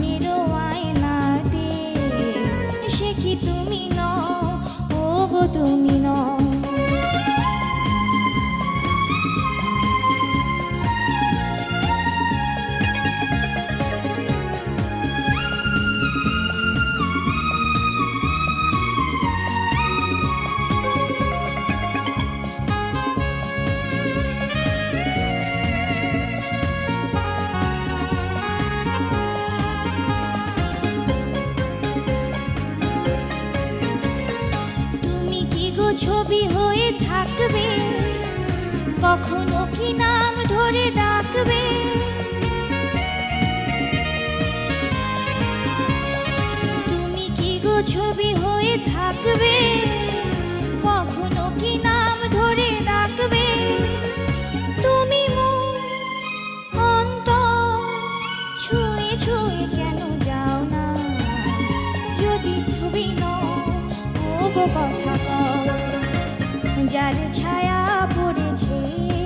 মনের ছবি হয়ে থাকবে, কখনো কি নাম ধরে ডাকবে? তুমি কি গো ছবি হয়ে থাকবে, কখনো কি নাম ধরে ডাকবে? তুমি ছুঁয়ে ছুঁয়ে যেন যাও না। যদি ছবি নও ও গো কথা যার ছায়া পড়েছে।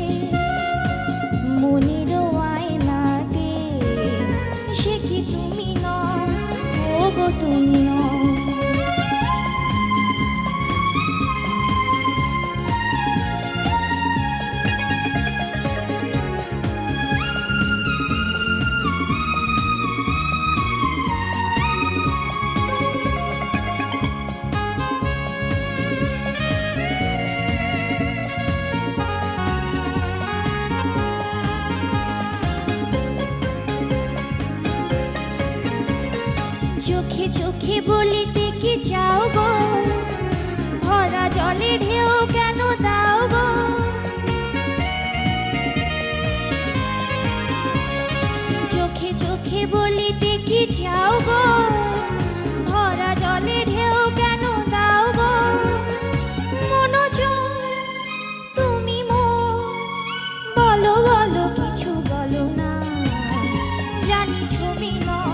চোখে চোখে বলিতে কি চাও গো। ভরা জলে ঢেউ কেন দাও গো? চোখে চোখে বলিতে কি চাও গো। ভরা জলে ঢেউ কেন দাও গো? মনোযোগ তুমি মো। বলো বলো, কিছু বলো না। জানি ছবি নও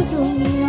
ও গো